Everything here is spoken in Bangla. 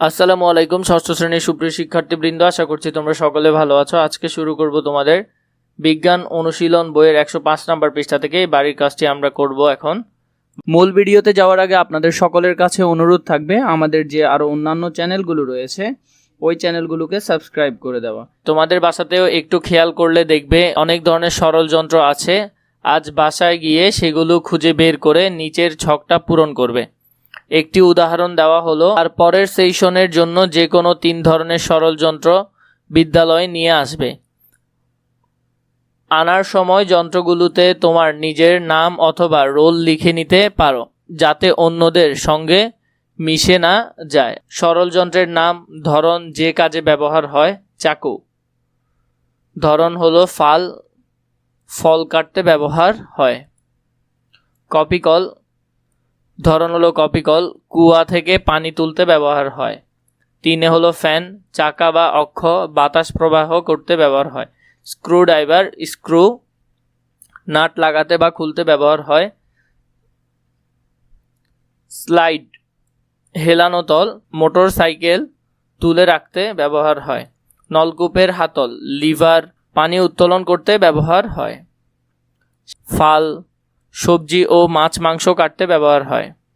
আসসালামু আলাইকুম, ষষ্ঠ শ্রেণির সুপ্রিয় শিক্ষার্থীবৃন্দ, আশা করছি তোমরা সকলে ভালো আছো। আজকে শুরু করব তোমাদের বিজ্ঞান অনুশীলন বইয়ের একশো পাঁচ নাম্বার পৃষ্ঠা থেকে। এই বাড়ির কাজটি আমরা করব এখন। মূল ভিডিওতে যাওয়ার আগে আপনাদের সকলের কাছে অনুরোধ থাকবে, আমাদের যে আরও অন্যান্য চ্যানেলগুলো রয়েছে, ওই চ্যানেলগুলোকে সাবস্ক্রাইব করে দেওয়া। তোমাদের বাসাতেও একটু খেয়াল করলে দেখবে, অনেক ধরনের সরল যন্ত্র আছে। আজ বাসায় গিয়ে সেগুলো খুঁজে বের করে নিচের ছকটা পূরণ করবে। একটি উদাহরণ দেওয়া হলো, আর পরের সেশনের জন্য যে কোনো তিন ধরনের সরল যন্ত্র বিদ্যালয়ে নিয়ে আসবে। আনার সময় যন্ত্রগুলোতে তোমার নিজের নাম অথবা রোল লিখে নিতে পারো, যাতে অন্যদের সঙ্গে মিশে না যায়। সরল যন্ত্রের নাম, ধরন যে কাজে ব্যবহার হয়, চাকু। ধরন হলো ফাল, ফল কাটতে ব্যবহার হয়। কপিকল ধরন হলো কপিকল কুয়া থেকে পানি তুলতে ব্যবহার হয়। তিনে হলো ফ্যান, চাকা বা অক্ষ বাতাস প্রবাহ করতে ব্যবহার হয়। স্ক্রু ড্রাইভার স্ক্রু নাট লাগাতে বা খুলতে ব্যবহার হয়। স্লাইড, হেলানো তল, মোটর সাইকেল তুলে রাখতে ব্যবহার হয়। নলকূপের হাতল, লিভার, পানি উত্তোলন করতে ব্যবহার হয়। ফাল, সবজি ও মাছ মাংস কাটতে ব্যবহার হয়।